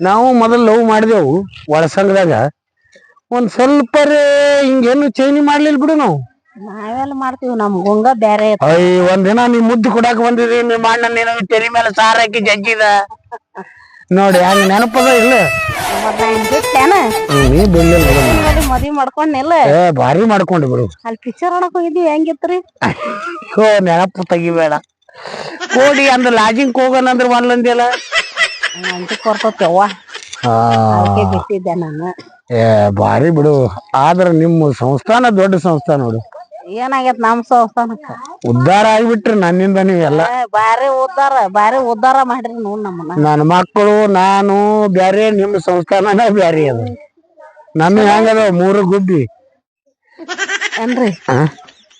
ನಾವು ಮೊದಲು ಲವ್ ಮಾಡಿದೆವು ಒಳಸಂಗದಾಗ ಒಂದ್ ಸ್ವಲ್ಪ ಹಿಂಗೇನು ಚೇಂಜ್ ಮಾಡ್ಲಿಲ್ಲ ಬಿಡು ನಾವು. ನಾವೆಲ್ಲ ಮಾಡ್ತೀವಿ ನಮ್ ಗುಂಗ ಬ್ಯಾರೆ. ಅಯ್ಯ ಒಂದಿನ ನೀ ಮುದ್ದು ಕೊಡಾಕ ಬಂದಿದ್ರಿ ನಿಮ್ಮ ಅಣ್ಣ ನೀನು ತೆರಿ ಮೇಲೆ ಸಾರ ಹಾಕಿ ಜಗ್ಗಿದ ನೋಡಿ ಹಂಗ ನೆನಪದ ಇಲ್ಲ. ನಾ ಬಿಡ್ಲಿಲ್ಲ. ಮದ್ವಿ ಮದ್ವಿ ಏ ಭಾರಿ ಮಾಡ್ಕೊಂಡು ಬಿಡು. ಅಲ್ಲಿ ಪಿಕ್ಚರ್ ನೋಡಕ್ ಹೋಗಿದ್ವಿ ಹೆಂಗಿತ್ರಿ? ಓ ನೆನಪು ತೆಗಿಬೇಡ. ಕೋಡಿ ಅಂದ್ರೆ ಲಾಜಿಂಗ್ ಹೋಗೋಣ ಅಂದ್ರೆ ಒನ್ಲಂದಿಲ್ಲ ಅಂತ ಕೊರ್ತತಿ ಅವ್ವ ಅದಕ್ಕೆ ಬಿಟ್ಟಿದ್ದೆ ನಾನು. ಏ ಭಾರಿ ಬಿಡು. ಆದ್ರ ನಿಮ್ಮ ಸಂಸ್ಥಾನ ದೊಡ್ಡ ಸಂಸ್ಥಾನ ನೋಡು. ಏನಾಗೈತ್ ನಮ್ ಸಂಸ್ಥಾನಕ್ಕ? ಉದ್ಧಾರ ಆಗಿಬಿಟ್ರಿ ನನ್ನಿಂದ ನೀವೆಲ್ಲ. ಏ, ಬಾರಿ ಉದ್ದಾರ ಬಾರಿ ಉದ್ದಾರ ಮಾಡ್ರಿ ನೋಡ್ ನಮ್ಮನ್ನ. ನನ್ನ ಮಕ್ಕಳು ನಾನು ಬ್ಯಾರೆ ನಿಮ್ಮ ಸಂಸ್ಥಾನನ ಬ್ಯಾರೆ ಅದು. ನಮ್ಮ ಹೆಂಗದ ಮೂರು ಗುಬ್ಬಿ. ಏನ್ರಿ?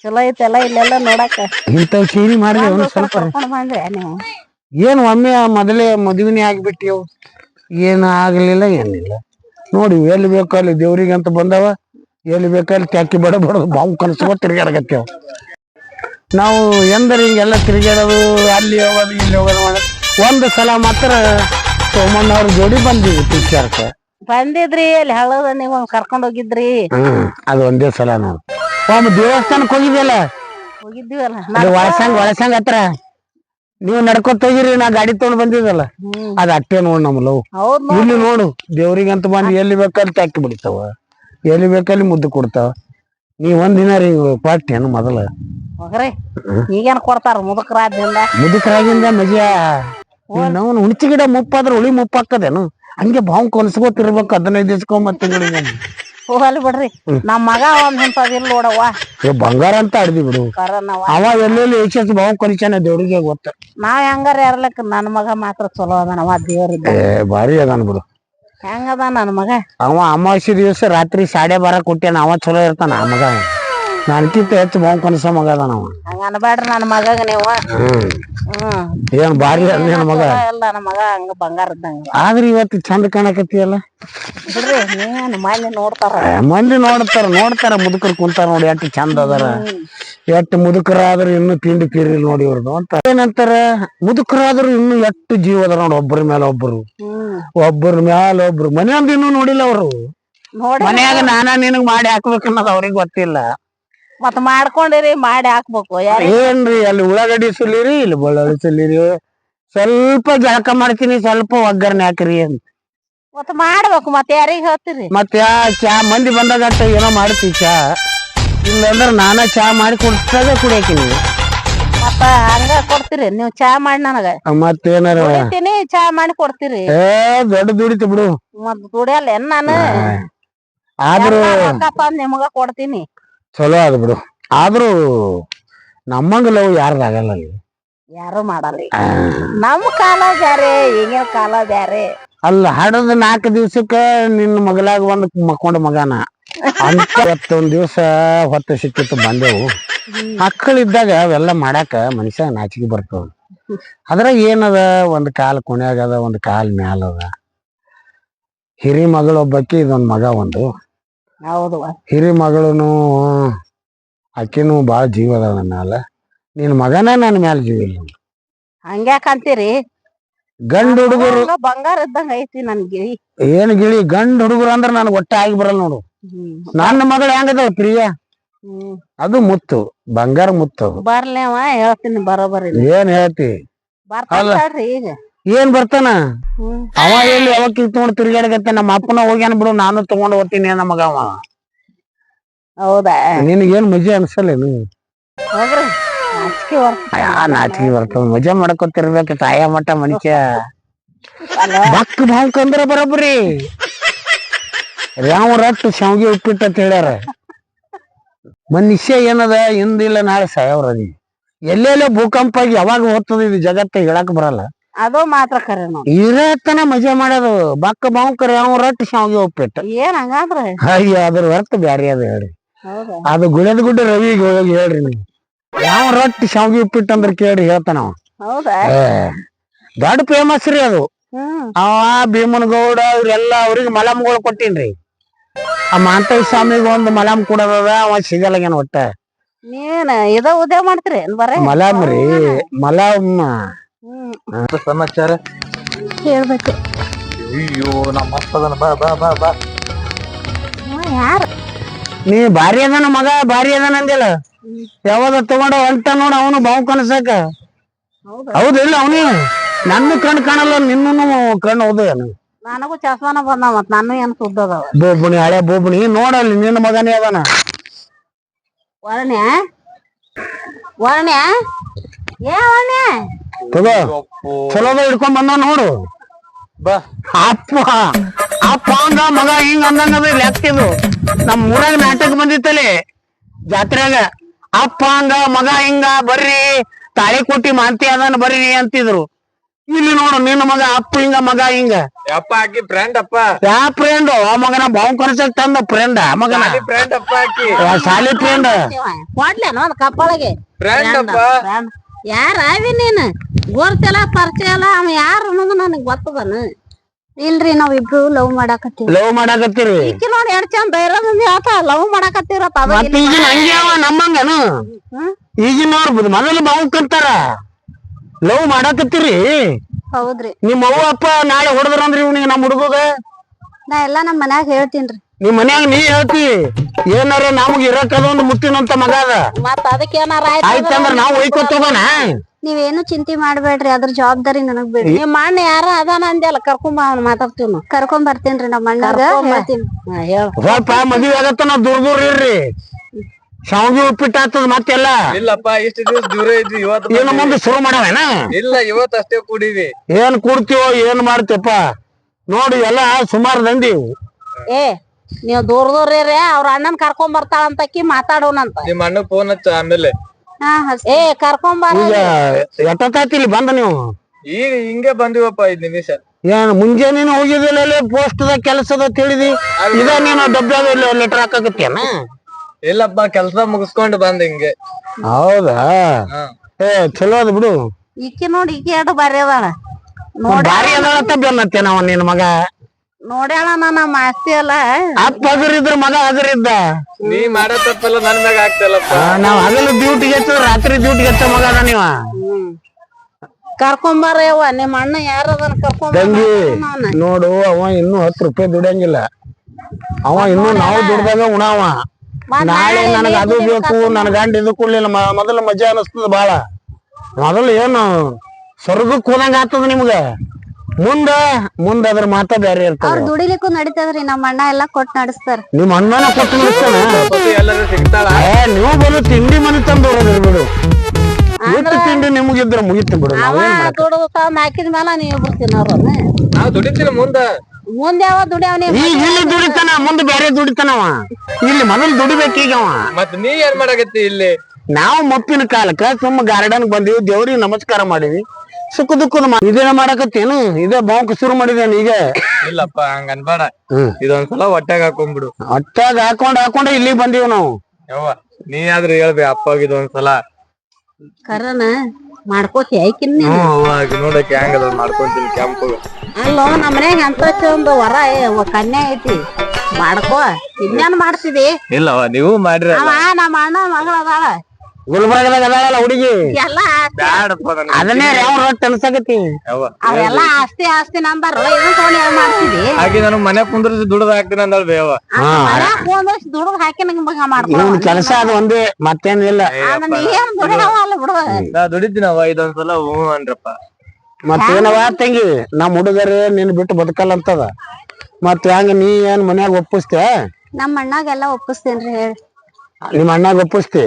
ಚಲೋ ಐತೆಲ್ಲ ಇಲ್ಲೆಲ್ಲ ನೋಡಾಕ ಇಂಥವ್ ಚೀನಿ ಮಾಡಿದೆ ಸ್ವಲ್ಪ. ಕರ್ಕೊಂಡ್ ಬಂದ್ರೆ ನೀವು ಏನು ಒಮ್ಮೆ ಮೊದಲೇ ಮದುವೆನೇ ಆಗಿಬಿಟ್ಟಿವು ಏನು ಆಗ್ಲಿಲ್ಲ ಏನಿಲ್ಲ. ನೋಡಿ ಎಲ್ಲಿ ಬೇಕೋ ಅಲ್ಲಿ ದೇವ್ರಿಗೆ ಅಂತ ಬಂದವ ಎಲ್ಲಿ ಬೇಕೋ ಅಲ್ಲಿ ತ್ಯಾಕಿ ಬಡ ಬಡದು ಬಾವು ಕನಸ್ಕೊ ತಿರ್ಗಾಡಕತ್ತೇವ. ನಾವು ಎಂದರೆ ಹಿಂಗೆಲ್ಲ ತಿರುಗಾಡೋದು ಅಲ್ಲಿ ಹೋಗೋದು ಇಲ್ಲಿ ಹೋಗೋದು ಮಾಡೋದು ಒಂದು ಸಲ ಮಾತ್ರ ಸೋಮಣ್ಣ ಅವ್ರ ಜೋಡಿ ಬಂದಿವಿ ಪಿಕ್ಚರ್ಕ್ಕೆ ಬಂದಿದ್ರಿ ಅಲ್ಲಿ ಹೇಳೋದ ನೀವು ಕರ್ಕೊಂಡ್ ಹೋಗಿದ್ರಿ. ಹ್ಮ್ ಅದು ಒಂದೇ ಸಲ ನಾವು ಒಮ್ಮೆ ದೇವಸ್ಥಾನಕ್ಕೆ ಹೋಗಿದ್ಯಲ್ಲ? ಹೋಗಿದ್ವಿ ಅಲ್ಲ ಒಳಸಂಗ್ ಒಳಸಂಗ್ ಹತ್ರ? ನೀವು ನಡ್ಕೊತ ಹೋಗಿರಿ ನಾ ಗಾಡಿ ತಗೊಂಡ್ ಬಂದಿದ್ದಲ್ಲ. ಅದ ಅಟ್ಟೆ ನೋಡ್ ನಮ್ಮ ಲವ್ ಇಲ್ಲಿ ನೋಡು ದೇವ್ರಿಗೆ ಅಂತ ಬಂದು ಎಲ್ಲಿ ಬೇಕಲ್ಲಿ ಟ್ಯಾಕಿ ಬಿಡ್ತಾವ. ಎಲ್ಲಿ ಬೇಕಲ್ಲಿ ಮುದ್ದು ಕೊಡ್ತಾವ. ನೀ ಒಂದಿನ ರೀ ಕೊಟ್ಟೇನು ಮೊದಲ? ಹೋಗ್ರಿ. ಈಗೇನ್ ಕೊಡ್ತಾರ? ಮುದುಕರಾದ್ರಿಂದ ಮುದುಕರಾಗಿಂದ ಮಜಿಯಾ ನಾವು ಹುಣಚಿ ಗಿಡ ಮುಪ್ಪಾದ್ರೆ ಉಳಿ ಮುಪ್ಪಾಕದೇನು ಹಂಗೆ ಬಾವು ಕೊನ್ಸ್ಕೋತಿರ್ಬೇಕು ಹದಿನೈದು ದಿವ್ಸಕ್ಕೊಮ್ಮೆ ತಿಂಗಳಿಗೆ ಹೋಗಲ್ ಬಿಡ್ರಿ. ನಮ್ ಮಗ ಒಂದ್ ಇಂಥದಿಲ್ಲ ನೋಡವ್ವ. ಬಂಗಾರ ಅಂತ ಆಡ್ದಿ ಬಿಡು. ಕರನವ ಅವ ಎಲ್ಲೆಲ್ಲಿ ಹೆಚ್ಚು ಭಾವ ಕೊನಿಚಾನ ದೇವ್ರಿಗೆ ಗೊತ್ತ. ನಾವ್ ಹೆಂಗಾರ ಇರ್ಲಕ್ ನನ್ ಮಗ ಮಾತ್ರ ಚಲೋ ಅದಾನವ ದೇವ್ರಿದ್ದ ಏ ಭಾರಿ ಅದಾನ ಬಿಡು. ಹೆಂಗದ ನನ್ ಮಗ? ಅವ ಅಮಾವಾಸ್ಯೆ ದಿವಸ ರಾತ್ರಿ ಸಾಡೆ ಬಾರ ಕೊಟ್ಟೇನ ಅವ ಚಲೋ ಇರ್ತಾನ ಆ ಮಗ. ನನ್ಕಿಂತ ಹೆಚ್ಚು ಬಾವು ಕನಸ ಮಗ ಅದ ನಾವು ಹಂಗ ಅನ್ಬ್ಯಾಡ್ರಿ ನನ್ ಮಗಗ ನೀವು. ಹ್ಮ್. ಏನ್ ಬಾರಿ ಅದ ನಿನ್ ಮಗ. ಎಲ್ಲ ನನ್ನ ನನ್ ಮಗ ಹಂಗ ಬಂಗಾರ ಇದ್ದಂಗ ಆದ್ರ ಇವತ್ತು ಚಂದ ಕಾಣಕತ್ತಿಯಲ್ಲ? ಬಿಡ್ರಿ ನೀವೇನ್ ಮಂದಿ ನೋಡ್ತಾರ. ಮಂದಿ ನೋಡ್ತಾರ ನೋಡ್ತಾರ ಮುದುಕರ್ ಕುಂತಾರ ನೋಡಿ ಎಷ್ಟು ಚಂದ ಅದಾರ. ಎಷ್ಟು ಮುದುಕರಾದ್ರೂ ಇನ್ನು ತಿಂಡಿ ತೀರಿಲ್ ನೋಡಿ ಇವ್ರದ್ದು ಅಂತ. ಏನಂತಾರ ಮುದುಕರಾದ್ರು ಇನ್ನು ಎಷ್ಟು ಜೀವ ಅದ ನೋಡಿ ಒಬ್ಬರ ಮೇಲೆ ಒಬ್ಬರು ಒಬ್ಬರ ಮ್ಯಾಲ ಒಬ್ರು. ಮನೆಯೊಂದು ಇನ್ನು ನೋಡಿಲ್ಲ ಅವರು. ಮನ್ಯಾಗ ನಾನಾ ನಿನಗ್ ಮಾಡಿ ಹಾಕ್ಬೇಕನ್ನೋದು ಅವ್ರಿಗೆ ಗೊತ್ತಿಲ್ಲ. ಮತ್ ಮಾಡ್ಕೊಂಡಿರಿ ಮಾಡಿ ಹಾಕ್ಬೇಕು ಯಾರ ಏನ್ರಿ ಅಲ್ಲಿ ಉಳ್ಳಾಗಡ್ಡಿ ಸುಲಿರಿ ಇಲ್ಲಿ ಬೆಳ್ಳುಳ್ಳಿ ಸುಲಿರಿ. ಸ್ವಲ್ಪ ಜಳಕ ಮಾಡ್ತೀನಿ ಸ್ವಲ್ಪ ಒಗ್ಗರಣೆ ಹಾಕ್ರಿ ಅಂತ. ಮತ್ ಮಾಡ್ಬೇಕು ಮತ್ ಯಾರಿಗ್ ಹೇಳ್ತೀರಿ? ಮತ್ತೆ ಯಾ ಚಾ ಮಂದಿ ಬಂದಾಗ ಅಟ್ಟ ಏನೋ ಮಾಡ್ತೀವಿ ಚಾ. ಇಲ್ಲಂದ್ರ ನಾನ ಚಾ ಮಾಡಿ ಕೊಡ್ತಾಗ ಕುಡಿಯಕಿನಿ. ಮತ್ತ ಹಂಗ ಕೊಡ್ತೀರಿ ನೀವ್ ಚಾ ಮಾಡಿ ನನಗ. ಮತ್ತೇನಾರ? ಕುಡಿತೀನಿ ಚಾ ಮಾಡಿ ಕೊಡ್ತೀರಿ. ಏ ದೊಡ್ಡ ದುಡಿತು ಬಿಡು. ಮತ್ ದುಡಿಯಲ್ಲ ಏನ್ ನಾನು? ಆದ್ರೂ ನಿಮಗ ಕೊಡ್ತೀನಿ. ಚಲೋ ಅದ ಬಿಡು. ಆದ್ರೂ ನಮ್ಮಂಗ ಲವ್ ಯಾರ್ದಾಗಲ್ಲ ಅಲ್ಲಿ. ಯಾರು ಮಾಡಲ್ಲ. ನಮ್ ಕಾಲ ಬ್ಯಾರೆ ಈಗಿನ ಕಾಲ ಬ್ಯಾರೆ. ಅಲ್ಲ ಹಡದ ನಾಲ್ಕು ದಿವ್ಸಕ್ಕ ನಿನ್ನ ಮಗಲಾಗ ಒಂದು ಮಕ್ಕೊಂಡ ಮಗನ. ಅಂತ ಇವತ್ತೊಂದ್ ದಿವ್ಸ ಹೊತ್ತು ಸಿಕ್ಕಿತ್ತು ಬಂದೆವು. ಮಕ್ಕಳಿದ್ದಾಗ ಅವೆಲ್ಲ ಮಾಡಾಕ ಮನುಷ್ಯ ನಾಚಿಕೆ ಬರ್ತವ ಅದ್ರಾಗ ಏನದ? ಒಂದ್ ಕಾಲ್ ಕುಣ್ಯಾಗ ಅದ ಒಂದ್ ಕಾಲ್ ಮ್ಯಾಲದ ಹಿರಿ ಮಗಳು ಒಬ್ಬಾಕಿ ಇದೊಂದ್ ಮಗ ಒಂದು. ಹಿರಿ ಮಗಳನು ಆಕಿನೂ ಬಾಳ ಜೀವ ಅದ ನನ್ನ ಮ್ಯಾಲ. ನಿನ್ ಮಗನ ನನ್ನ ಮ್ಯಾಲ ಜೀವ ಇಲ್ಲ ಹಂಗ್ಯಾಕ ಅಂತೀರಿ ಗಂಡ ಹುಡುಗರು ಬಂಗಾರ ಇದ್ದಂಗ ಐತಿ ನನ್ ಗಿಳಿ ಏನ್ ಗಿಳಿ ಗಂಡ ಹುಡುಗರು ಅಂದ್ರ ನನ್ ಒಟ್ಟೆ ಆಗಿ ಬರಲ್ಲ ನೋಡು. ಹ್ಮ್. ನನ್ನ ಮಗಳು ಹೆಂಗದ ಪ್ರಿಯ? ಹ್ಮ್. ಅದು ಮುತ್ತು ಬಂಗಾರ ಮುತ್ತು ಅದು. ಬರ್ಲೇವ ಹೇಳ್ತೀನಿ ಬರೋಬರಿ ಏನ್ ಹೇಳ್ತಿ? ಬರ್ತಾಳ್ರಿ ಈಗ. ಏನ್ ಬರ್ತಾನ? ಅವ ಎಲ್ಲಿ ಯಾವಾಗ ಕಿತ್ಕೊಂಡು ತಿರ್ಗಾಡಕತ್ತ ನಮ್ಮ ಅಪ್ಪನ ಹೋಗ್ಯಾನ ಬಿಡು ನಾನು ತಗೊಂಡ್ ಹೋಗ್ತೀನಿ ನಮ್ಮ ಮಗ ಅವ. ಹೌದಾ? ನಿನಗೇನ್ ಮಜಾ ಅನ್ಸಲ್ಲೇನು ಹೋಗ್ರಿ ನಾಚಿಕೆ ಬರ್ತದ ಮಜಾ ಮಾಡ್ಕೊತಿರ್ಬೇಕು ತಾಯ ಮಠ ಮನುಷ್ಯ. ಬಕ್ ಬಾಂಕ್ ಅಂದ್ರ ಬರೋಬ್ರಿ ಯಾವ ರಟ್ಟು ಶಾವ್ಗೆ ಉಪ್ಪಿಟ್ಟ ಅಂತ ಹೇಳ್ಯಾರ. ಮನುಷ್ಯ ಏನದ? ಹಿಂದಿಲ್ಲ ನಾಳೆ ಸಾಯವ್ರದಿ ಎಲ್ಲೆಲ್ಲೋ ಭೂಕಂಪ ಆಗಿ ಯಾವಾಗ ಹೋಗ್ತದ ಇದು ಜಗತ್ತ ಹೇಳಕ್ ಬರಲ್ಲ. ಅದು ಮಾತ್ರ ಖರೆ ನೋಡಿ. ಇರತನ ಮಜಾ ಮಾಡೋದು. ಬಕ್ಕ ಬಾಂಕರ್ ಯಾವ ರಟ್ಟು ಶಾವ್ಗೆ ಉಪ್ಪಿಟ್ಟು. ಏನ್ ಹಂಗಂದ್ರ? ಅಯ್ಯ ಅದ್ರ ಹೊರತು ಬ್ಯಾರೆ ಅದ ಹೇಳ್ರಿ. ಹೌದಾ? ಅದು ಗುಳದ ಗುಡ್ಡ ರವಿಗೆ ಹೋಗಿ ಹೇಳ್ರಿ ನೀವು. ಯಾವ ರೊಟ್ಟಿ ಶಾವಿಗೆ ಉಪ್ಪಿಟ್ಟು ಅಂದ್ರೆ ಕೇಳ್ರಿ ಹೇಳ್ತಾನ ಅವ ಹೌದಾ? ಏ, ದೊಡ್ಡ ಫೇಮಸ್ ರೀ ಅದು. ಹ್ಮ್. ಅವ ಭೀಮನಗೌಡ ಇವ್ರೆಲ್ಲ ಅವ್ರಿಗೆ ಮಲಮ್ಗಳು ಕೊಟ್ಟಿನ್ರಿ. ಆ ಮಾಂತಯ್ಯ ಸ್ವಾಮಿಗೆ ಒಂದು ಮಲಮ್ ಕೊಡೋದದ ಅವ ಸಿಗಲ್ಲಾಗೇನ ಒಟ್ಟ. ನೀನ್ ಇದ ಉದ್ಯೋಗ ಮಾಡ್ತೀರಿ ಏನ್ ಬರೇ? ಮಲಮ್ ರೀ ಮಲಮ್ ಹ್ಮ್ ಸಮಾಚಾರ? ಹೇಳ್ಬೇಕು. ಅಯ್ಯೋ ನಮ್ಮ ಅಪ್ಪದನ ಬಾ ಬಾ ಬಾ ಬಾ. ಯಾರು? ನೀ ಭಾರಿ ಅದಾನ ಮಗ ಭಾರಿ ಅದಾನ ಅಂದಿಲ್ಲ ಯಾವಾಗ ತಗೊಂಡ ಹೊಂಟ ನೋಡ ಅವನು ಬಾವು ಕನಸಾಕ ಹೌದಿಲ್ಲ ಅವನು. ನನ್ನ ಕಣ್ ಕಾಣಲ್ಲ ನಿನ್ನೂ ಕಣ್ಣು ಹೌದು ಏನು? ನನಗೂ ಚಸ್ಮಾನ ಬಂದ ಮತ್ ನಾನು ಏನ್ ಅದಾವ? ಬೋಬಣಿ ಹಳೆ ಬೋಬಣಿ. ನೋಡಲ್ಲಿ ನಿನ್ನ ಮಗನೇ ಅದಾನ. ವರ್ಣ್ಯ? ವರ್ಣ್ಯ? ಏ ವರ್ಣ್ಯ? ತಗೋ. ಚಲೋದ ಹಿಡ್ಕೊಂಡ್ ಬಂದ ನೋಡು. ಬಾ. ಅಪ್ಪ ಅಪ್ಪ ಅಂದ ಮಗ ಹಿಂಗ ಅಂದಂಗ ಲೆಕ್ಕಿದು ನಮ್ ಊರಾಗ ನಾಟಕ ಬಂದಿತ್ತಲ್ಲಿ ಜಾತ್ರೆಗ ಅಪ್ಪ ಅಂದ ಮಗ ಹಿಂಗ ಬರ್ರಿ ತಾಳಿ ಕೊಟ್ಟಿ ಮಾಂತಿ ಅದನ್ನ ಬರ್ರಿ ಅಂತಿದ್ರು. ಇಲ್ಲಿ ನೋಡು ನಿನ್ನ ಮಗ ಅಪ್ಪ ಹಿಂಗ ಮಗ ಹಿಂಗ. ಆಕಿ ಫ್ರೆಂಡ್ ಅಪ್ಪ. ಯಾ ಫ್ರೆಂಡ್ ಆ ಮಗನ ಬಾವು ಕನಸಕ್ ತಂದ ಫ್ರೆಂಡ್ ಆ ಮಗನ? ಫ್ರೆಂಡ್ ಅಪ್ಪ ಆಕಿ. ಸಾಲಿ ಫ್ರೆಂಡ್ ಕೊಡ್ಲೇನ ಕಪ್ಪಳಗೆ ಕಪ್ಪಳಿಗೆ ಫ್ರೆಂಡ್ ಅಪ್ಪ. ಯಾರ ಆವಿ ನೀನ್? ಗೊತ್ತಿಲ್ಲ ಪರಿಚಯ ಇಲ್ಲ ಅವ ಯಾರ ಅನ್ನೋದು ನನಗ್ ಗೊತ್ತದನ? ಇಲ್ರಿ ನಾವ್ ಇಬ್ರು ಲವ್ ಮಾಡಾಕತ್ತೀವಿ. ಲವ್ ಮಾಡಾಕತ್ತೀರಿ? ಈಕಿ ನೋಡಿ ಎರಡ್ ಚಂದ ಧೈರ್ಯ ಮಂದಿ ಆತ ಲವ್ ಮಾಡಾಕತ್ತೀರಪ್ಪ ಅವಾಗ ಮತ್ತ ಈಗಿನ ಹಂಗೆ ಅವ ನಮ್ಮಂಗನು? ಈಗಿನವ್ರು ಮೊದಲು ಲವ್ ಮಾಡಾಕತ್ತೀರಿ? ಹೌದ್ರಿ. ನಿಮ್ಮ ಅವ್ವ ಅಪ್ಪ ನಾಳೆ ಹೊಡೆದ್ರಂದ್ರಿ ಇವ್ನಿಗೆ ನಮ್ಮ ಹುಡುಗ ನಾ ಎಲ್ಲಾ ನಮ್ ಮನ್ಯಾಗ ಹೇಳ್ತೀನ್ರಿ. ನಿಮ್ ಮನ್ಯಾಗ ನೀ ಹೇಳ್ತಿ ಏನಾರ ನಮಗ್ ಇರಕ್ಕದೊಂದು ಮುತ್ತಿನಂತ ಮಗ ಅದ. ಅದಕ್ಕೆ ಏನಾರ ಆಯ್ತಂದ್ರ ನಾವು ಒಯ್ಕೊತ್ ಹೋಗೋಣ. ನೀವೇನು ಚಿಂತೆ ಮಾಡ್ಬೇಡ್ರಿ ಅದ್ರ ಜವಾಬ್ದಾರಿ ನನಗ್ ಬಿಡ್ರಿ. ನಿಮ್ಮ ಅಣ್ಣ ಯಾರ ಅದಾನ ಅಂದ್ಯಲ್ಲ ಕರ್ಕೊಂಬ ಮಾತಾಡ್ತೀವಿ ನಾವು ಕರ್ಕೊಂಡ್ ಬರ್ತೇನ್ರಿ ನಮ್ಮ ಸ್ವಲ್ಪ ಮದ್ವಿ ಆಗತ್ತ ನಾವ್ ದೂರ ದೂರ ಇರ್ರಿ. ಶಾವ್ಗಿ ಉಪ್ಪಿಟ್ಟು ಆಗ್ತದ ಮತ್ತೆಲ್ಲ. ಇಲ್ಲಪ್ಪ ಇಷ್ಟು ದಿವಸ ದೂರ ಇದ್ವಿ ಇವತ್ತು ಏನು ಮುಂದೆ ಶುರು ಮಾಡವೇನ? ಇಲ್ಲ ಇವತ್ತು ಅಷ್ಟೇ ಕೂಡಿವಿ ಏನ್ ಕೂಡ್ತೀವೋ ಏನ್ ಮಾಡ್ತೀವಪ್ಪ. ನೋಡಿ ಎಲ್ಲ ಸುಮಾರು ದಂದಿ ಏ ನೀವ್ ದೂರ ದೂರ ಇರ್ರಿ ಅವ್ರ ಅಣ್ಣನ್ ಕರ್ಕೊಂಡ್ ಮಾತಾಡೋಣ ಅಂತ ನಿಮ್ಮ ಅಣ್ಣ ಫೋನ್ ಹಚ್ಚ ಆಮೇಲೆ. ಏ ಕರ್ಕೊಂಡ್ ಬರ ಈಗ ಇಲ್ಲಿ ಬಂದ ನೀವು? ಈಗ ಹಿಂಗೆ ಬಂದಿವಪ್ಪ ಐದ್ ನಿಮಿಷ. ಏನ್ ಮುಂಜಾನೆ ಹೋಗಿದಿಲ್ಲ ಪೋಸ್ಟ್ ದ ಕೆಲಸದ ತಿಳಿದಿ? ಇದ ನೀನು ಡಬ್ಬ್ಯಾಗ ಲೆಟರ್ ಹಾಕಕತ್ತೇನ ಇಲ್ಲಪ್ಪ ಕೆಲ್ಸ ಮುಗಿಸ್ಕೊಂಡು ಬಂದ ಹಿಂಗೆ. ಹೌದಾ? ಹಾ. ಏ ಚಲೋ ಅದ ಬಿಡು. ಈಕಿ ನೋಡಿ ಈಕಿ ಎರಡು ಬಾರಿ ಅದಾಳ. ನೋಡ ಬಾರಿ ಅದಾಳತ್ತ ಬೆನ್ನತ್ತೇನ ಅವ ನಿನ್ ಮಗ? ನೋಡ್ಯಾಳ ನಮ್ಮ ಮಾಸ್ತಿ ಅಲ್ಲ. ಅಪ್ಪ ಹಗರಿದ್ರ ಮಗ ಹಗರಿದ್ದ ನೀ ಮಾಡೋ ನನ್ನ ನನ್ ಮ್ಯಾಗ ಆಗ್ತಲ್ಲಪ್ಪ. ನಾವ್ ಹಗಲು ಡ್ಯೂಟಿ ಗೆತ್ತ ರಾತ್ರಿ ಡ್ಯೂಟಿ ಗೆತ್ತ ಮಗ ಅದ ನೀವ. ಕರ್ಕೊಂಬಾರ ಯವ್ವ ನಿಮ್ಮ ಅಣ್ಣ ಯಾರ ಅದನ್ನ ಕರ್ಕೊಂಡ್ ತಂಗಿ ನೋಡು ಅವ ಇನ್ನೂ ಹತ್ತು ರೂಪಾಯಿ ದುಡಿಯಂಗಿಲ್ಲ. ಅವ ಇನ್ನೂ ನಾವು ದುಡ್ದಾಗ ಉಣಾವ ನಾಳೆ ನನಗ ಅದು ಬೇಕು ನನ್ ಗಂಡ ಇದು ಕೊಡ್ಲಿಲ್ಲ ಮೊದಲ ಮೊದಲು ಮಜಾ ಅನಸ್ತದ ಬಾಳ. ಮೊದಲು ಏನು ಸ್ವರ್ಗಕ್ಕೆ ಹೋದಂಗ ಆಗ್ತದ ನಿಮ್ಗ? ಮುಂದ ಮುಂದ ಅದ್ರ ಮಾತ ಬೇರೆ ಇರ್ತಾರೆ ಅವ್ರ ದುಡಿಲಿಕ್ಕೂ ನಡೀತದ್ರಿ ನಮ್ಮ ಅಣ್ಣ ಎಲ್ಲಾ ಕೊಟ್ ನಡೆಸ್ತಾರ. ನಿಮ್ ಅಣ್ಣನ ಕೊಟ್ಟು ಸಿಗ್ತಾಳ ಏ ನೀವು ಬರೋ ತಿಂಡಿ ಮನೆ ತಂದು ಬಿಡು. ಎಷ್ಟು ತಿಂಡಿ ನಿಮಗಿದ್ರ ಮುಗಿತು ಬಿಡು ಅವ ನಾವೇನ್ ಮಾಡಕ್ ದುಡಿದು ಹಾಕಿದ ಮೇಲೆ ನೀವು ಬಿಡ್ತೀನಿ ತಿನ್ನೋರನ್ನ ನಾವ್ ದುಡಿತೀನಿ ಮುಂದ. ಮುಂದೆ ಯಾವ ದುಡಿಯವ ನೀವ್? ಈಗ ಇಲ್ಲಿ ದುಡಿತಾನ ಮುಂದೆ ಬೇರೆ ದುಡಿತಾನವ ಇಲ್ಲಿ ಮೊದಲು ದುಡಿಬೇಕೀಗ ಅವ. ಮತ್ ನೀ ಏನ್ ಮಾಡಕತ್ತಿ ಇಲ್ಲಿ? ನಾವು ಮಪ್ಪಿನ ಕಾಲಕ್ಕ ಸುಮ್ಮ ಗಾರ್ಡನ್ ಬಂದಿವಿ ದೇವ್ರಿಗೆ ನಮಸ್ಕಾರ ಮಾಡಿವಿ. ಸುಖ ದುಃಖದ ಮಾ- ಇದೇನ ಮಾಡಕತ್ತೇನು? ಇದೇ ಬಾಂಕ್ ಶುರು ಮಾಡಿದೇನು ಈಗ? ಇಲ್ಲಪ್ಪ ಹಂಗ ಅನ್ಬೇಡ ಇದೊಂದ್ಸಲ ಹೊಟ್ಟೆಗ್ ಹಾಕೊಂಡ್ಬಿಡು ಹೊಟ್ಟಾಗ ಹಾಕೊಂಡ್ ಹಾಕೊಂಡ ಇಲ್ಲಿ ಬಂದೀವಿ ನಾವು. ಯವ್ವ ನೀ ಆದ್ರೆ ಹೇಳ್ಬಿ ಅಪ್ಪಾಗ ಇದೊಂದ್ಸಲ. ಕರನ ಮಾಡ್ಕೋತಿ ಐಕಿನ್ ಹ್ಮ್ ಅವ್ವ ಆಕಿ ನೋಡಕ್ಕೆ ಹೆಂಗದ ಮಾಡ್ಕೊಂತೀನಿ ಕೆಂಪು. ಅಲ್ಲೋ ನಮ್ಮ ಮನ್ಯಾಗ ಅಂತ ಒಂದು ವರ ಏ- ಕನ್ಯಾ ಐತಿ. ಮಾಡ್ಕೋ ಇನ್ನೇನ್ ಮಾಡ್ತಿದಿ ಇಲ್ಲವ್ವ ನೀವು ಮಾಡಿರ ಅವ ನಮ್ಮ ಅಣ್ಣ ಮಗಳ ಅದಾಳ ಗುಲ್ಬರ್ಗದಾಗ ಅದಾಳಲ್ಲ ಹುಡುಗಿ. ಎಲ್ಲ ಬ್ಯಾಡಪ್ಪ ನನ್ಗೆ. ಅದನ್ನೇ ಯಾವ ರೊಟ್ಟಿ ಅನ್ಸಕತಿ ಯವ್ವ ಅವೆಲ್ಲ ಆಸ್ತಿ ಆಸ್ತಿ ನಂಬರ್ ಇದನ್ ತಗೊಂಡ್ ಏನ್ ಮಾಡ್ತಿದಿ? ಆಕಿ ನಾನು ಮನೆ ಕುಂದ್ರಿಸಿ ದುಡ್ದು ಹಾಕ್ತೀನಿ ಅಂದಳ್ ಬೇವ ಫೋನ್ ಒಂದಷ್ಟು ದುಡ್ದು ಹಾಕಿ ನಂಗೆ ಮಗ ಮಾಡ್ಕೊ ಇವ್ನ ಕೆಲಸ ಅದು ಒಂದೇ ಮತ್ತೇನಿಲ್ಲ ಅದನ್ನ ಏನ್ ದುಡಿಯವ ಅಲ್ಲ ಬಿಡು. ನಾ ದುಡಿತೀನವ್ವ ಇದೊಂದ್ಸಲ ಹ್ಞೂ ಅನ್ರಪ್ಪ ಮತ್ತೇನವ ತಂಗಿ ನಮ್ ಹುಡುಗರು ನಿನ್ ಬಿಟ್ಟು ಬದುಕಲ್ಲ ಅಂತದ. ಮತ್ ಹೆಂಗ ನೀ ಏನ್ ಮನ್ಯಾಗ ಒಪ್ಪಿಸ್ತೆ ನಮ್ಮ ಅಣ್ಣಾಗೆಲ್ಲ ಒಪ್ಪಿಸ್ತೇನ್ರಿ ಹೇಳಿ. ನಿಮ್ ಅಣ್ಣ ಒಪ್ಪಿಸ್ತಿ.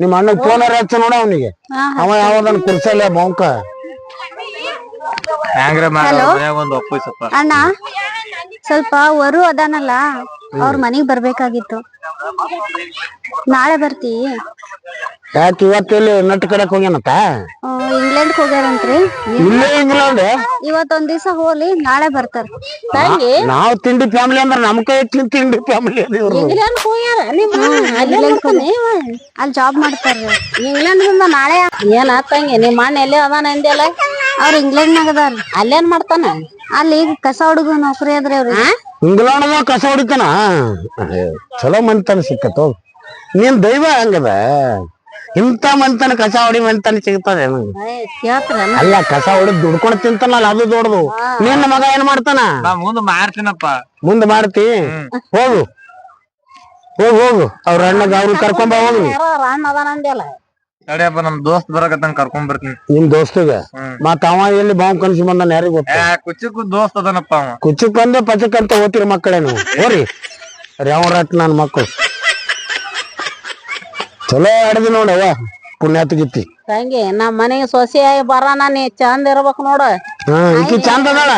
ನಿಮ್ಮ ನಿಮ್ ಅಣ್ಣಗ್ ಫೋನ್ ಹಚ್ಚ ನೋಡ ಅವನಿಗೆ. ಅವ ಯಾವ್ದನ್ ಕುರ್ಸಲ್ಲ ಒಪ್ಪಿಸಪ್ಪ. ಅಣ್ಣ ಸ್ವಲ್ಪ ವರು ಅದಾನಲ್ಲ ಅವ್ರ ಮನಿಗ್ ಬರ್ಬೇಕಾಗಿತ್ತು. ನಾಳೆ ಬರ್ತಿ? ಯಾಕೆ ಇವತ್ತೆಲ್ಲಿ ನಟ್ ಕಡೆಕ್ ಹೋಗ್ಯಾನಂತ? ಇಂಗ್ಲೆಂಡ್ ಹೋಗ್ಯಾರಂತ್ರಿ. ಇಲ್ಲೇ ಇಂಗ್ಲೆಂಡ್? ಇವತ್ತೊಂದ್ ದಿವಸ ಹೋಗ್ಲಿ ನಾಳೆ ಬರ್ತಾರ. ತಂಗಿ ನಾವ್ ತಿಂಡಿ ಫ್ಯಾಮಿಲಿ ಅಂದ್ರ ನಮ್ ಕೈ ತಿಂಡಿ ಫ್ಯಾಮಿಲಿ ಅದ ಇವ್ರು. ಇಂಗ್ಲೆಂಡ್ ಹೋಗ್ಯಾರ? ಅಲ್ಲಿ ಜಾಬ್ ಮಾಡ್ತಾರ. ಇಂಗ್ಲೆಂಡ್ ಇಂದ ನಾಳೆ ಏನ ತಂಗಿ ನಿಮ್ಮ ಅಣ್ಣ ಎಲ್ಲೇ ಅದಾನ ಅಂದ್ಯಲ್ಲ ಅವ್ರ ಇಂಗ್ಲೆಂಡ್ ನಾಗ ಅದಾರ. ಅಲ್ಲೇನ್ ಮಾಡ್ತಾನ? ಅಲ್ಲಿ ಈಗ ಕಸ ಹುಡುಗ ನೌಕರಿ ಅದ್ರಿ ಅವ್ರ. ಇಂಗ್ಲೆಂಡ್ ಕಸ ಹೊಡಿತಾನ ಚಲೋ ಮನಿತನ ಸಿಕ್ಕತ್ತೋ. ನಿನ್ ದೈವ ಹಂಗದ? ಇಂಥ ಮಂತನ ಕಸ ಹೊಡಿ ಮಂತನ ಸಿಗ್ತದೆ ಅಲ್ಲ? ಕಸ ಹೊಡೆದ್ ದುಡ್ಕೊಂಡು ತಿಂತಾನಲ್ಲ ಅದು ದೊಡ್ದು ನಿನ್ನ ಮಗ ಏನ್ ಮಾಡ್ತಾನ? ಮುಂದ್ ಮಾಡ್ತೀನಪ್ಪ ಮುಂದ್ ಮಾಡ್ತಿ ಹೋಗು. ಹೋಗು ಹೋಗು. ಅವ್ರ ಅಣ್ಣಗ ಅವ್ರು ಕರ್ಕೊಂಬ ಹೋಗು ತಡಿಯಪ್ಪ ನಮ್ ದೋಸ್ತ್ ಬರಕತ್ತ ಕರ್ಕೊಂಡ್ ಬರ್ತೀನಿ. ನಿಮ್ ದೋಸ್ತಗ. ಮತ್ತ ಅವ ಎಲ್ಲಿ ಬಾಂಬ್ ಕನ್ಸಿ ಬಂದಾನ ಯಾರಿಗ್ ಕುಚ್ಚಕ್ಕೂ ದೋಸ್ತ್ ಅದನಪ್ಪ ಅವ. ಕುಚ್ಚಕ್ ಬಂದೆ ಪಚಕ್ ಅಂತ ಓದ್ತಿರ ಮಕ್ಕಳೇ ನೀವು. ಹೋರಿ. ರೇವರಾಟ್ ನನ್ ಮಕ್ಕಳು ಚಲೋ ಆಡಿದಿ ನೋಡವ್ವ ಪುಣ್ಯಾತಗಿತ್ತಿ ತಂಗಿ ನಮ್ ಮನೆಗೆ ಸೊಸೆಯಾಗಿ ಬರೋಣ ನೀ ಚಂದ ಇರ್ಬೇಕು ನೋಡು. ಹಾ ಈಕಿ ಚಂದ ಅದಾಳ.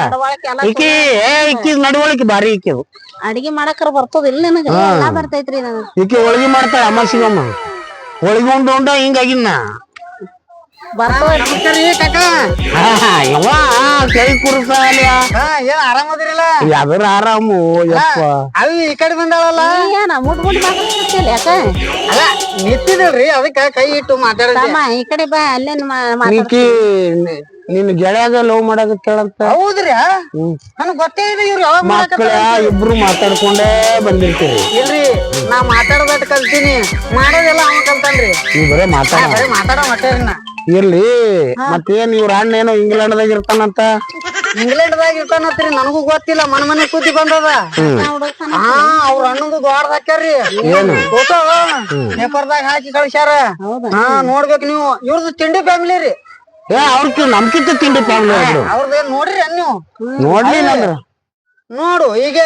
ಈಕಿ ಏ ಈಕಿ ನಡವಳಿಕೆ ಬಾರಿ ಈಕಿ ಅದು ಅಡಿಗೆ ಮಾಡಕ್ರ ಬರ್ತದ ಇಲ್ಲ ನಿನಗ? ಎಲ್ಲಾ ಬರ್ತೈತ್ರಿ ನನಗ. ಈಕಿ ಹೋಳಿಗೆ ಮಾಡ್ತಾಳ ಅಮಾಸಿಗಮ್ಮ ಹೋಳಿಗೆ ಉಂಡು ಉಂಡ ಹಿಂಗಾಗಿನ್ನ ಕೈ ಆರಾಮದಿರಲ್ಲ ಯಾವ್ದಾರ ಆರಾಮು ಯಪ್ಪ. ಅವಿ ಈ ಕಡೆ ಬಂದಾಳಲ್ಲ? ಏನ ಮುಟ್ ಮುಟ್ ಮಾತಾಡ್ತಿರ್ತಿಲ್ಲ ಯಾಕ? ಅಲ್ಲ ನಿಂತಿದಲ್ರಿ ಅದಕ್ಕ ಕೈ ಇಟ್ಟು ಮಾತಾಡಮ್ಮ ಈ ಕಡೆ ಬಾ ಅಲ್ಲೇನ್ ಮಾತಾಡ ಈಕಿ ನಿನ್ನ ಗೆಳೆಯಾಗ ಲವ್ ಮಾಡಕತ್ತೇಳಂತ ಹೌದ್ರಿ ಹ್ಮ್. ನನಗ್ ಗೊತ್ತೇ ಇದೆ ಇವ್ರು ಮಕ್ಕಳ ಇಬ್ರು ಮಾತಾಡ್ಕೊಂಡೇ ಬಂದಿರ್ತೀರಿ. ಇಲ್ರಿ ನಾ ಮಾತಾಡೋದಟ್ ಕಲ್ತೀನಿ ಮಾಡೋದೆಲ್ಲ ಅವ ಕಲ್ತಾನ್ರಿ. ನೀವ್ ಬರೇ ಮಾತಾಡ. ಮಾತಾಡೋ ಮಟ್ಟೇರಿ ನಾ ಇರ್ಲಿ ಮತ್ತೇನ್ ಇವ್ರ ಅಣ್ಣ ಏನೋ ಇಂಗ್ಲೆಂಡ್ದಾಗ ಇರ್ತಾನಂತ? ಇಂಗ್ಲೆಂಡ್ದಾಗ ಇರ್ತಾನತ್ರಿ ನನಗೂ ಗೊತ್ತಿಲ್ಲ ಮನ ಮನೆ ಕೂತಿ ಬಂದದ. ಹಾ ಅವ್ರ ಅಣ್ಣಂದು ಗೋಡ್ ಹಾಕ್ಯಾರ್ರಿ. ಫೋಟೋ ಪೇಪರ್ದಾಗ ಹಾಕಿ ಕಳ್ಸ್ಯಾರ. ಹೌದಾ? ಹಾ ನೋಡ್ಬೇಕು ನೀವು. ಇವ್ರದ್ದು ತಿಂಡಿ ಫ್ಯಾಮಿಲಿ ರೀ. ಏ ಅವ್ರಕ್ಕೆ ನಮ್ಕಿಂತ ತಿಂಡಿ ಫ್ಯಾಮಿಲಿ ಅವ್ರದ್ದು ನೋಡ್ರಿ ಅನ್ನು? ನೀವು ನೋಡ್ಲಿಲ್ಲ ಅಂದ್ರ ನೋಡು ಈಗ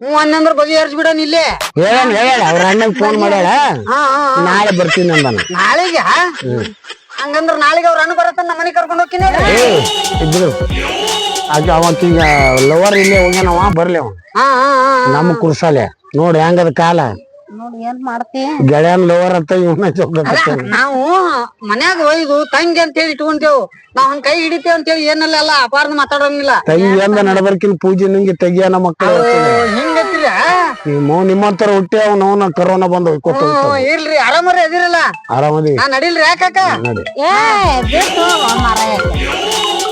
ಹ್ಞೂ ಅನ್ನಂದ್ರ ಬಗೆಹರಿಸ್ಬಿಡನ್ ಇಲ್ಲೇ ಹೇಳಣ ಹೇಳ ಅವ್ರ ಅಣ್ಣಗ್ ಫೋನ್ ಮಾಡ್ಯಾಳ ಹಾ ಹಾ ನಾಳೆ ಬರ್ತೀನಿ ಅಂದಾನ ನಾಳೆಗೆ ಹಂಗಂದ್ರ ನಾಳೆಗೆ ಅವ್ರ ಅಣ್ಣ ಬರತ್ತ ನಮ್ಮ ಮನೆ ಕರ್ಕೊಂಡು ಹೋಗ್ತೀನಿ ಏ ಇದ್ರು ಆಗ ಅವಕ್ಕೀಗ ಲವರ್ ಇಲ್ಲೇ ಹೋಗ್ಯಾನವ ಬರ್ಲಿ ಅವ ಹಾ ಹಾ ಹಾ ನಮ್ಮ ಕುರ್ಸಾಲೆ ನೋಡಿ ಹೆಂಗದ ಕಾಲ ನೋಡಿ ಏನ್ ಮಾಡ್ತಿ? ಗೆಳೆಯನ್ ಲೋವರ್ ಅಂತ ಇವನ ನಾವು ಮನ್ಯಾಗ ಒಯ್ದು ತಂಗಿ ಅಂತ ಹೇಳಿ ಇಟ್ಕೊಂತೇವ್. ನಾವ್ ಹಂಗ ಕೈ ಹಿಡಿತೇವ್ ಅಂತೇಳಿ ಏನಲ್ಲ ಅಲ್ಲ ಅಪಾರ್ನ ಮಾತಾಡಂಗಿಲ್ಲ. ತಂಗಿ ಎಂದ ನಡಬರ್ಕಿನ ಪೂಜೆ ನಿಂಗೆ ತೆಗಿಯನ ಮಕ್ಕಳು ಹಿಂಗತ್ತೀರ ನಿಮ್ಮ ನಿಮ್ಮಂತರ ಹುಟ್ಟಿ ಅವ್ ಅವನ ಕರೋನಾ ಬಂದ್ ಕೊಟ್ಟು ಇಲ್ರಿ ಆರಾಮರಿ ಅದಿರಲ್ಲ. ಆರಾಮದಿ. ನಾ ನಡಿಲ್ರಿ ಯಾಕ ನಡಿ. ಏ ಬೇಕು ಮರ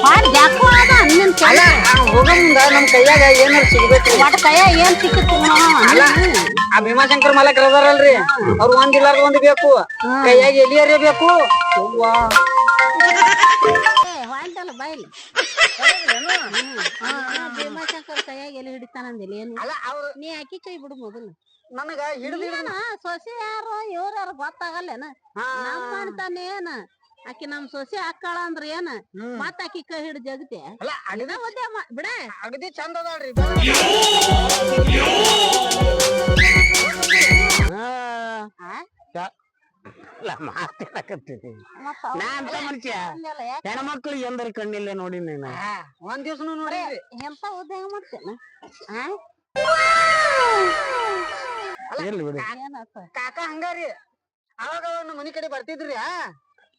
ಮಾಡಿ ಯಾಕೋ ಅದ ನಿನ್ ಅಲ್ಲ ಹೋಗ ಮುಂದ ನಮ್ ಕೈಯಾಗ ಏನಾರ ಸಿಗ್ಬೇಕು ಒಟ್ಟ ಕೈಯ ಏನ್ ಸಿಕ್ಕಿತ್ತು ಅಲ್ಲ ಆ ಭೀಮಾಶಂಕರ್ ಮಾಲಕರ್ ಅದಾರಲ್ರಿ. ಅವ್ರು ಒಂದ್ ಇಲ್ಲಾರ ಒಂದ್ ಬೇಕು. ಕೈಯಾಗ ಎಲಿಯರೇ ಬೇಕು. ಹೊಂಟಲ್ಲ ಬಾಯ್ಲಿ ಭೀಮಾಶಂಕರ್ ಕೈಯಾಗ ಎಲ್ಲಿ ಹಿಡಿತಾನಂದಿಲ್ಲ ಏನು? ಅಲ್ಲ ಅವ್ರು ನೀ ಅಕ್ಕಿ ಕೈ ಬಿಡು ಮೊದಲು. ನನಗ ಹಿಡಿದ ಸೊಸೆ ಯಾರು ಇವ್ರ ಯಾರು ಗೊತ್ತಾಗಲ್ಲೇನ? ನಮ್ಮ ಮಾಡ್ತಾನೆ ಏನ? ಆಕಿ ನಮ್ ಸೊಸೆ ಹಾಕಾಳ ಅಂದ್ರ ಏನ? ಮತ್ತ ಆಕಿ ಕೈ ಹಿಡ್ ಜಗತೆ. ಅಲ್ಲ ಅಗದಿ ಉದ್ಯಮ ಬಿಡ. ಅಗದಿ ಚಂದ ಅದಾಳ್ರಿ. ಹೆಣ್ಮಕ್ಳು ಎಂದ್ರ ಕಣ್ಣಿಲ್ಲ ನೋಡಿ ನೀನು. ಒಂದ್ ದಿವ್ಸ ನೋಡಿ ಎಂತ ಉದ್ಯೋಗ ಮಾಡ್ತೇನ? ಕಾಕ ಹಂಗಾರಿ. ಅವಾಗ ಅವಾಗ ಮನಿ ಕಡೆ ಬರ್ತಿದ್ರಿ?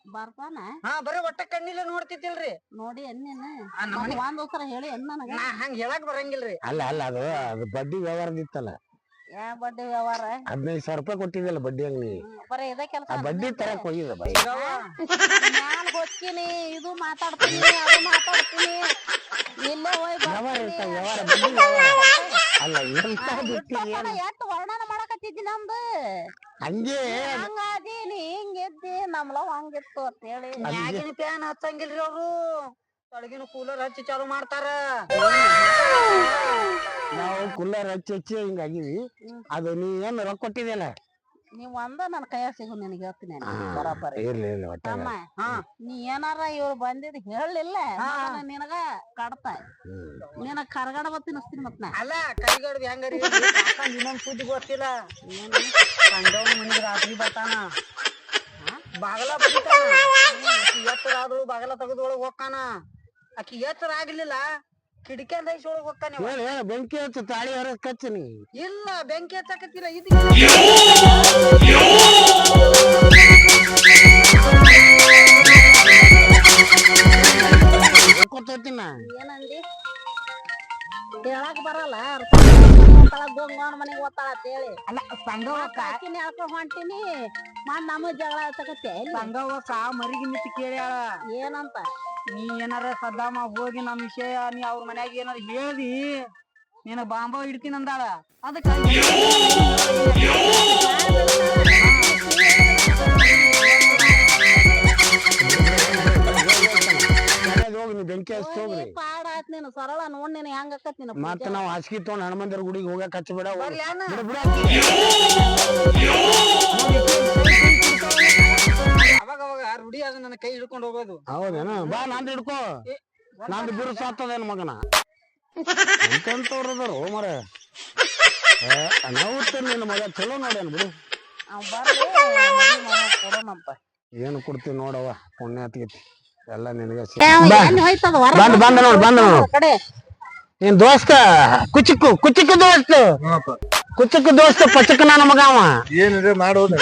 ಬರ್ತಾನ? ಹಾ ಬರೀ ಒಟ್ಟ ಕಣ್ಣಿಲ್ಲ ನೋಡ್ತಿದ್ದಿಲ್ರಿ. ನೋಡಿ ಅನ್ನೇನ ಆ, ನಮ್ಮ ಮನೆ ಒಂದ್ ಹೇಳಿ ಅನ್ ನನಗ? ನಾ ಹಂಗ ಹೇಳಕ್ ಬರಂಗಿಲ್ರಿ. ಅಲ್ಲ ಅಲ್ಲ ಅದು ಅದು ಬಡ್ಡಿ ವ್ಯವಹಾರದಿತ್ತಲ್ಲ ಯಾ ಬಡ್ಡಿ ವ್ಯವಹಾರ? ಹದಿನೈದು ಸಾವಿರ ರೂಪಾಯಿ ಕೊಟ್ಟಿದ್ದಲ್ಲ ಬಡ್ಡಿ ಅಂಗಡಿ. ಬರೀ ಇದೇ ಕೆಲಸ ಆ ಬಡ್ಡಿ ತರಕ್ ಹೋಗಿದ ಬೈ. ಮ್ಯಾಲ್ ಹೋಗ್ತೀನಿ ಇದು ಮಾತಾಡ್ತೀನಿ ಅದು ಮಾತಾಡ್ತೀನಿ. ಇಲ್ಲೇ ಹೋಗಿ ವ್ಯವಹಾರ ಇರ್ತಾವ ವ್ಯವಹಾರ ಬಡ್ಡಿ ವ್ಯವಹಾರ. ಅಲ್ಲ ಎಂತ ಬಿಟ್ಟಿ ಏನ್? ನಮ್ದು ಹಂಗೆ. ಹಂಗಾದೀನಿ ಹಿಂಗಿದ್ದಿ ನಮ್ಲವ್ ಹಂಗಿತ್ತು ಅಂತ ಹೇಳಿ ಮ್ಯಾಗಿನ ಫ್ಯಾನ್ ಹಚ್ಚಂಗಿಲ್ರಿ ಅವ್ರು. ತೊಳಗಿನ ಕೂಲರ್ ಹಚ್ಚಿ ಚಾಲು ಮಾಡ್ತಾರ. ನಾವು ಕೂಲರ್ ಹಚ್ಚಿ ಹಚ್ಚಿ ಹಿಂಗಾಗಿವಿ ಅದು ನೀ ಏನ್ ರೊಕ್ಕ ಕೊಟ್ಟಿದ್ಯಲ್ಲ? ನೀವ್ ಒಂದ ನನ್ ಕೈಯಾಗ ಸಿಗು ನಿನಗೆ ಹೇಳ್ತೀನಿ ಬರೋಬ್ಬರಿ. ಇರ್ಲಿ ಇರ್ಲಿ ಒಟ್ಟ ಅಮ್ಮ ಹಾ. ನೀ ಏನಾರ ಇವ್ರು ಬಂದಿದ್ ಹೇಳಿಲ್ಲ ನಾನ್ ನಿನಗ ಕಡತ ನಿನ ಕರ್ಗಡ ಬತ್ ತಿನ್ನಿಸ್ತೀನಿ ಮತ್ ನಾ. ಅಲ್ಲ ಕೈಗಡ್ದು ಹೆಂಗರಿ ಇನ್ನೊಂದ್ ಸುದ್ದಿ ಗೊತ್ತಿಲ್ಲ. ಮನಿಗೆ ರಾತ್ರಿ ಬರ್ತಾನ. ಬಾಗಲ ಬಡಿತಾನ ಎತ್ತರಾದ್ರು ಬಾಗಲ ತೆಗೆದು ಒಳಗ್ ಹೋಗ್ತಾನ. ಆಕಿ ಎತ್ತರ ಆಗ್ಲಿಲ್ಲ. ಕಿಟಕಿ ದೈಸ್ ಒಳಗ್ ಹೋಗ್ತಾನೆ ಇವ. ಹೇಳಿ ಹೇಳಿ ಬೆಂಕಿ ಹಚ್ಚು ತಾಳಿ ಹೊರಗೆ ಕಚ್ಚು ನೀ. ಇಲ್ಲ ಬೆಂಕಿ ಹಚ್ಚಕತ್ತಿಲ್ಲ ಇದು. ಕೊತ್ತೋತಿನ ಏನಂದಿ? ಹೇಳಕ್ ಬರಲ್ಲ ಮನೆಗೆ ಓದ್ತಾಳ ಅಲ್ಲ ಸಂಗವಕ್ಕ ಆಕಿನ ಹೇಳ್ಕೊಂಡ್ ಹೊಂಟಿನಿ? ಮಾಡ್ ನಮ್ಮ ಜಗಳ ಹಚ್ಚಕತ್ತೆ ಸಂಗವಕ್ಕ ಮರಿಗಿ ನಿಂತು ಕೇಳ್ಯಾಳ. ಏನಂತ? ನೀ ಏನಾರ ಸದ್ದಾಮ ಹೋಗಿ ನಮ್ ವಿಷಯ ನೀ ಅವ್ರ ಮನ್ಯಾಗ ಏನಾರ ಹೇಳಿ ನೀನ ಬಾಂಬ ಇಡ್ತೀನಿ ಅಂದಾಳ. ಅದಕ್ಕ ಹೋಗಿ ಬೆಂಕಿ ಹಚ್ಚಿ ಹೋಗ್ರಿ. ಪಾಡ ಆತ್ ನೀನು ಸರಳ ನೋಡ್ ನೀನು ಹೆಂಗ್ ಆಕತ್ ನೀನು ಮತ್ತೆ ನಾವ್ ಹಾಸಿಗೆ ತಗೊಂಡ್ ಹನುಮಂತರ ಗುಡಿಗೆ ಹೋಗಕ್ ಹಚ್ಚಬೇಡ ಬಿಡು, ಕೈ ಹಿಡ್ಕೊಂಡು ಹೋಗೋದು. ಹೌದೇನ? ಬಾ ನಂದು ಹಿಡ್ಕೋ. ನಂದು ಬಿರುಸು ಆಗ್ತದೇನು ಮಗನ? ಎಂತೆಂತವ್ರು ಅದಾರು ಮರ ಅನಾಹುತ ನಿನ್ನ ಮಗ ಚಲೋ ನೋಡೇನು ಬಿಡು. ಅವ್ ಬರ್ಲಿ ಮದ್ವಿ ಮಾಡೋಕ್ ಏನು ಕೊಡ್ತೀವಿ ನೋಡವ್ವ ಪುಣ್ಯ ಹತ್ಗೈತಿ ಎಲ್ಲ ನಿನಗೆ ಏ, ಅವ ಎಲ್ಲಿ ಹೋಯ್ತದ ಬಂದ್ ಬಂದ ನೋಡ್ ಬಂದ ನೋಡು. ಕಡೆ. ನಿನ್ ದೋಸ್ತ ಕುಚಿಕ್ಕು ಕುಚಿಕ್ಕು ದೋಸ್ತ ಕುಚಿಕ್ಕು ದೋಸ್ತ ಪಚಕ್ಕ ನಮಗ ಮಗ ಅವ. ಏನಿದೆ ಮಾಡೋದು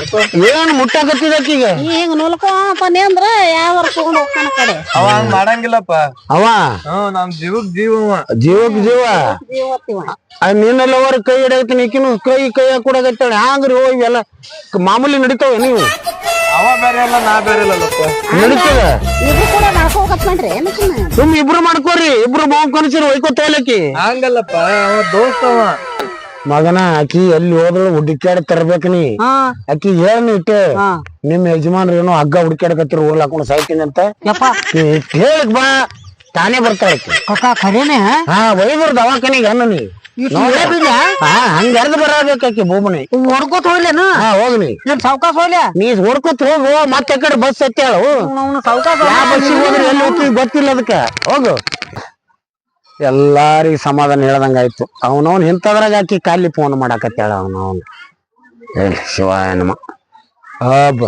ಏನು ಮುಟ್ಟಾಕತ್ತಿದಕ್ಕೀಗ ಈಗ ಹಿಂಗ್ ನುಲ್ಕೊಂತಾನೆ ಅಂದ್ರ ಯಾವ ತಗೊಂಡ್ ಹೋಗ್ತಾನ ಕಡೆ? ಅವ ಹಂಗ್ ಮಾಡಂಗಿಲ್ಲಪ್ಪ. ಅವ? ಹ್ಮ್ ನಮ್ ಜೀವಕ್ ಜೀವ ಅವ. ಜೀವಕ್ ಜೀವ? ಜೀವತ್ತಿವ ಅವ್ರ ಕೈ ಹಿಡಿಯತ್ತೀನಿ ಈಕಿನ ಕೈ ಕೈ ಕೊಡಕತ್ತಾಳೆ ಹ್ಯಾಂಗ್ರಿ ಹೋಗಿ ಇವೆಲ್ಲ ಮಾಮೂಲಿ ನಡಿತಾವ ನೀವು? ಅವ ಬೇರೆ ಅಲ್ಲ ನಾ ಬೇರೆ ಅಲ್ಲಪ್ಪ ನಡೀತದ? ಇಬ್ರು ಕೂಡ ಸುಮ್ ಇಬ್ರು ಮಾಡ್ಕೋರಿ ಇಬ್ರು ಮಾವ್ ಕನಸಿರು ಒಯ್ಕೋತ ಹೋಗ್ಲಕ್ಕಿ ಹಂಗಲ್ಲಪ್ಪ ಅವ ದೋಸ್ತ ಅವ. ಮಗನ ಆಕಿ ಎಲ್ಲಿ ಹೋದ್ರು ಹುಡುಕ್ಯಾಡ ತರ್ಬೇಕ ನೀ. ಆಕಿ ಏನ್ ಇಟ್ಟೆ ನಿಮ್ ಯಜಮಾನ್ರ ಏನೋ ಹಗ್ಗ ಹುಡುಕ್ಯಾಡಕತ್ತಿರ ಊರ್ಲ ಹಾಕೊಂಡು ಸಾಯ್ತೀನಿ ಅಂತ. ಹೇಳಕ್ ಬಾ ತಾನೇ ಬರ್ತಾಳ ಕಕ್ಕ ಖರೇನೆ ಹಾ ವೈದ್ರ ದವಾಖಾನಿಗೆ ಅನ್ನ ನೀ. ಹಂಗ ಎರ್ದ ಬರಬೇಕು ಆಕಿ ಭೂಮನಿ ಹೊಡ್ಕೋತ ಹೋಗ್ಲೇನ? ಹಾ ಹೋಗ್ನಿ ಏನ್ ಸಾವ್ಕಾಸ್ ಹೋಗ್ಲೆ? ನೀ ಹೊಡ್ಕೋತ ಹೋಗು ಮತ್ತೆ ಕಡೆ ಬಸ್ ಹತ್ತಾಳು ಸಾವ್ಕಾಸ್ ಯಾವ ಬಸ್ಸಿಗೆ ಹೋದ್ರೆ ಎಲ್ಲಿ ಹೋಗ್ತೀವಿ ಗೊತ್ತಿಲ್ಲ ಅದಕ್ಕ ಹೋಗು. ಎಲ್ಲಾರಿಗ ಸಮಾಧಾನ ಹೇಳ್ದಂಗ ಆಯ್ತು. ಅವನವನ್ ಇಂಥದ್ರಾಗ ಹಾಕಿ ಖಾಲಿ ಫೋನ್ ಮಾಡಾಕತ್ತೇಳ ಅವನವನ್. ಹೇಳಿ ಶಿವಾಯ ನಮ. ಹಬ್ಬ